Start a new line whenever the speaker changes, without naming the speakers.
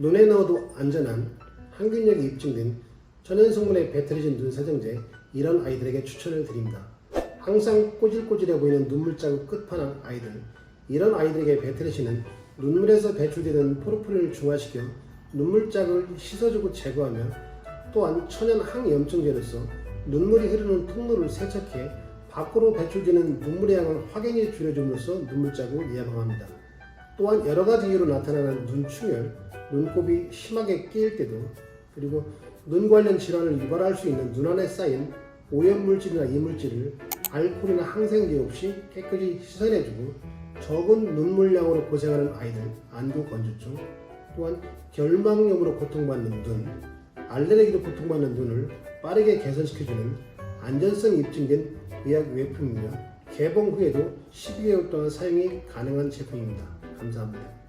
눈에 넣어도 안전한 항균력이 입증된 천연 성분에 배터리진 눈 세정제 이런 아이들에게 추천을 드립니다. 항상 꼬질꼬질해 보이는 눈물 자국 끝판왕 아이들 이런 아이들에게 배터리진은 눈물에서 배출되는 포르프린을 중화시켜 눈물 자국을 씻어주고 제거하며 또한 천연 항염증제로서 눈물이 흐르는 통로를 세척해 밖으로 배출되는 눈물의 양을 확연히 줄여줌으로써 눈물 자국을 예방합니다. 또한 여러 가지 이유로 나타나는 눈충혈, 눈곱이 심하게 끼일 때도 그리고 눈 관련 질환을 유발할 수 있는 눈 안에 쌓인 오염물질이나 이물질을 알코올이나 항생제 없이 깨끗이 씻어내주고 적은 눈물량으로 고생하는 아이들 안구 건조증 또한 결막염으로 고통받는 눈 알레르기로 고통받는 눈을 빠르게 개선시켜주는 안전성이 입증된 의약 외품이며 개봉 후에도 12개월 동안 사용이 가능한 제품입니다. 감사합니다.